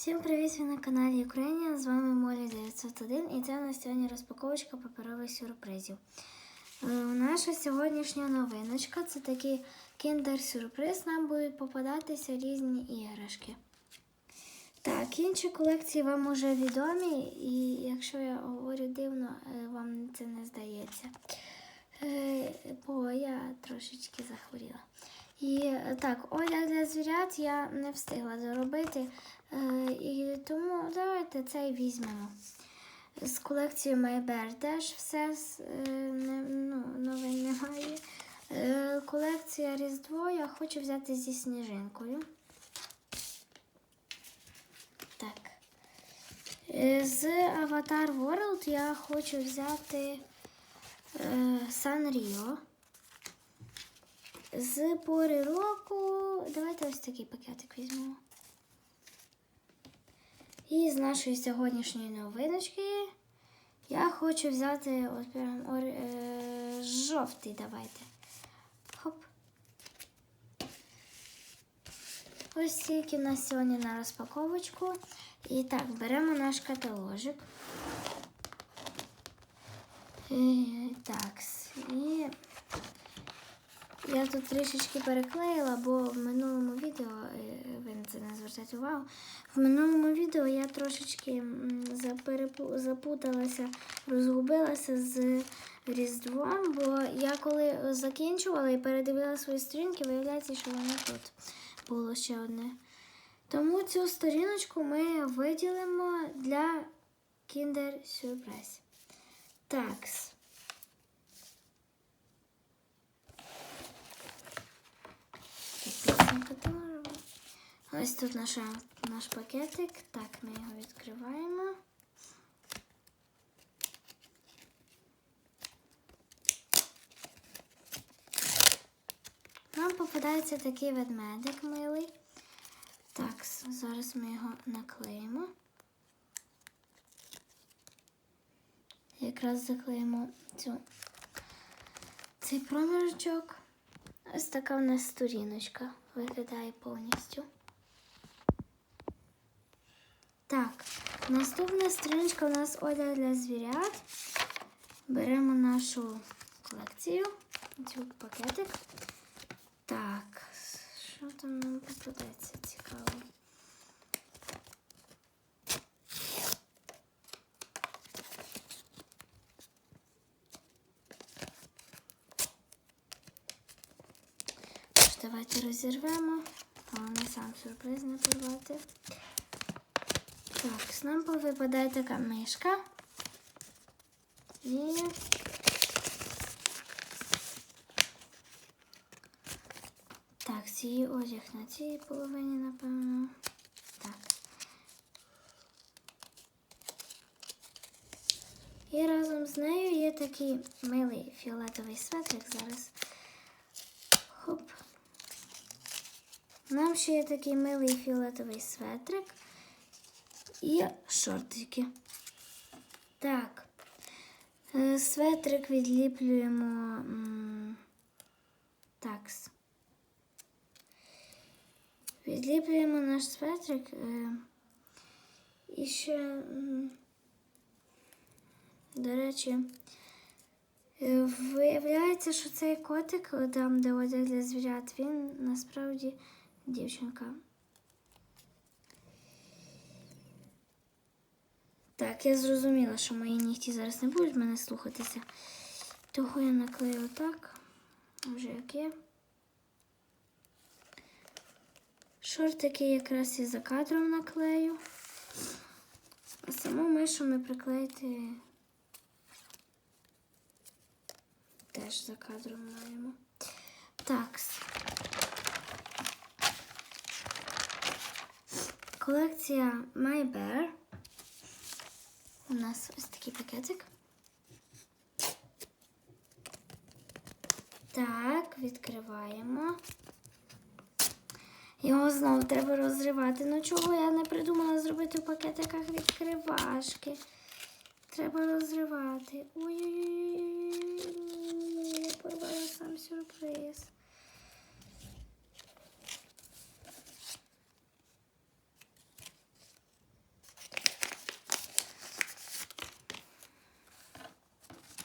Всім привіт! Ви на каналі Україна. З вами Молі 901 і це у нас сьогодні розпаковочка паперових сюрпризів. Е, Наша сьогоднішня новиночка це такий кіндер-сюрприз. Нам будуть попадатися різні іграшки. Так, інші колекції вам уже відомі, і якщо я говорю дивно, е, вам це не здається. Е, Бо я трошечки захворіла. І е, так, одяг для звірят я не встигла доробити. Е, І тому давайте цей візьмемо. З колекції Майбер теж все е, не, ну, новин немає. Е, Колекція Різдво я хочу взяти зі сніжинкою. Так. З Avatar World я хочу взяти Санріо. З пори року. Давайте ось такий пакетик візьмемо. І з нашої сьогоднішньої новиночки я хочу взяти от прям ор... е... жовтий. Давайте. Хоп. Ось тільки в нас сьогодні на розпаковочку. І так, беремо наш каталожик. Е, так, і я тут трішечки переклеїла, бо в минулому відео, е, ви на це не звертайте увагу, в минулому відео я трошечки запуталася, розгубилася з Різдвом, бо я коли закінчувала і передивила свої сторінки, виявляється, що воно тут було ще одне. Тому цю сторіночку ми виділимо для Kinder Surprise. Такс. Ось тут наша, наш пакетик. Так, ми його відкриваємо. Нам попадається такий ведмедик милий. Так, зараз ми його наклеїмо. Якраз заклеїмо цю, цей проміжок. Ось така в нас сторіночка виглядає повністю. Так, наступна сторіночка у нас одяг для звірят. Беремо нашу колекцію, цю пакетик. Так, що там нам попадається цікаво? Давайте розірвемо. Головне сам сюрприз не порвати. Так, з нам випадає така мишка. І так, цей одяг на цій половині, напевно. Так. І разом з нею є такий милий фіолетовий светрик зараз. Хоп. Нам ще є такий милий фіолетовий светрик і шортики. Так. Е, Светрик відліплюємо. Такс. Відліплюємо наш светрик. е, І ще, до речі, е, виявляється, що цей котик, там, де одяг для звірят, він насправді дівчинка. Так, я зрозуміла, що мої нігті зараз не будуть мене слухатися. Того я наклею так, вже як є. Шортики якраз і за кадром наклею. А саму мишу ми приклеїти теж за кадром маємо. Так. Колекція My Bear. У нас ось такий пакетик. Так, відкриваємо. Його знову треба розривати. Ну чого я не придумала зробити в пакетиках відкривашки? Треба розривати. Ой-ой-ой, я порвала сам сюрприз.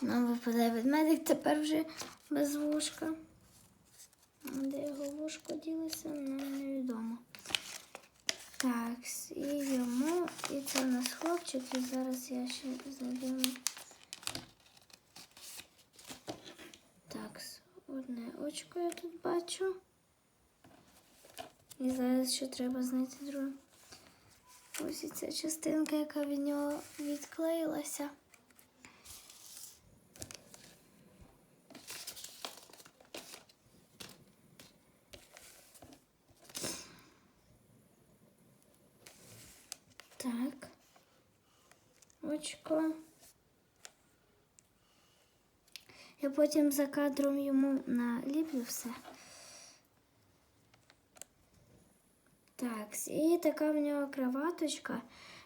Нам випадає ведмедик тепер вже без вушка. Де його вушко ділося, нам невідомо. Так, і йому, і це у нас хлопчик, і зараз я ще знайду. Так, одне очко я тут бачу. І зараз ще треба знайти друге. Ось і ця частинка, яка від нього відклеїлася. Так. Очко. Я потім за кадром йому наліплю все. Так, і така в нього краваточка,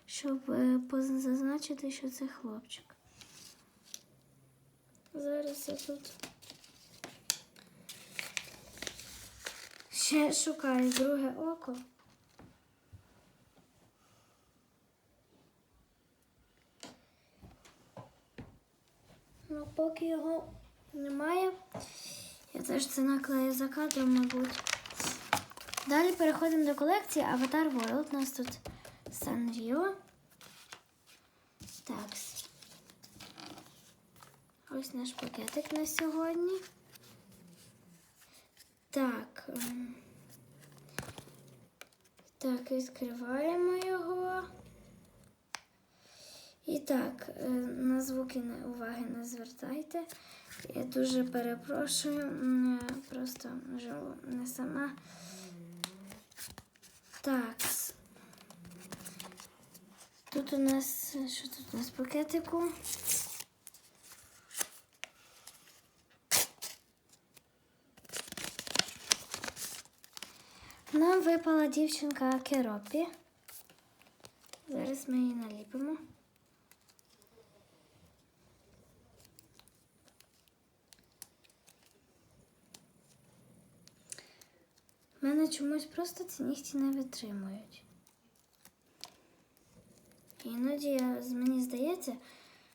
щоб е, зазначити, що це хлопчик. Зараз я тут ще шукаю друге око. Ну, поки його немає, я теж це наклею за кадром, мабуть. Далі переходимо до колекції Avatar World. У нас тут Санріо. Так. Ось наш пакетик на сьогодні. Так. Так, відкриваємо його. І так, е, на звуки уваги не звертайте. Я дуже перепрошую, просто живу не сама. Так. Тут у нас, що тут у нас пакетику? Нам випала дівчинка Керопі. Зараз ми її наліпимо. Мене чомусь просто ці нігті не витримують. Іноді я, мені здається,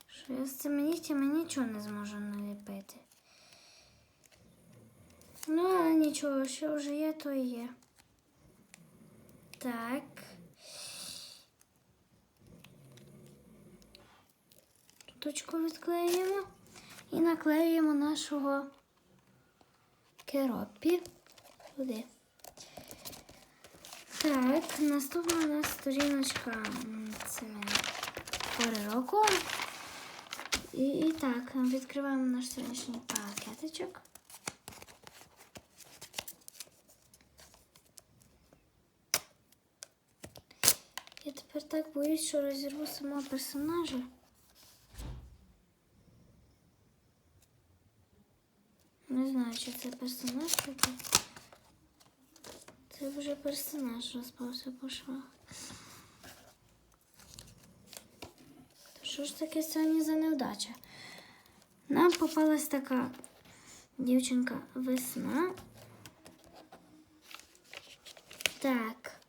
що я з цими нігтями нічого не зможу наліпити. Ну, але нічого, що вже є, то і є. Так. Точку відклеїмо і наклеюємо нашого керопі туди. Так, наступна у нас сторіночка це пори року. І, і так, відкриваємо наш сьогоднішній пакетичок. Я тепер так боюсь, що розірву самого персонажа. Не знаю, чи це персонаж такий. Це вже персонаж розпався по швах. То що ж таке сьогодні за невдача? Нам попалась така дівчинка весна. Так.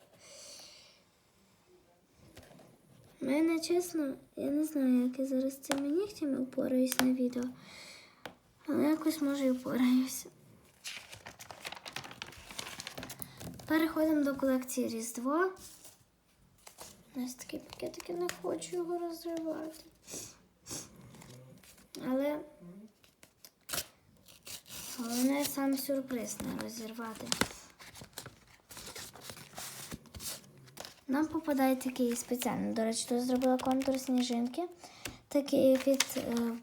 Мене, чесно, я не знаю, як я зараз з цими нігтями упораюсь на відео. Але якось може і упораюся. Переходимо до колекції Різдво. У нас такий пакетик, я не хочу його розривати. Але головне сам сюрприз не розірвати. Нам попадає такий спеціальний. До речі, тут зробила контур сніжинки. Такий від е,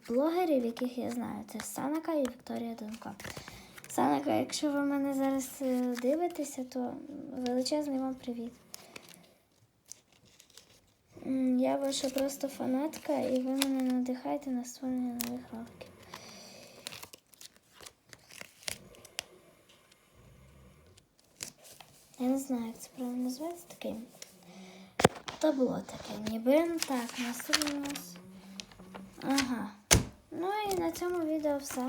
блогерів, яких я знаю. Це Санака і Вікторія Донко. Санака, якщо ви мене зараз е, дивитеся, то величезний вам привіт. Я ваша просто фанатка, і ви мене надихаєте на створення нових роликів. Я не знаю, як це правильно називається такий. Табло таке, ніби. Так, наступне у нас. Ага. Ну і на цьому відео все.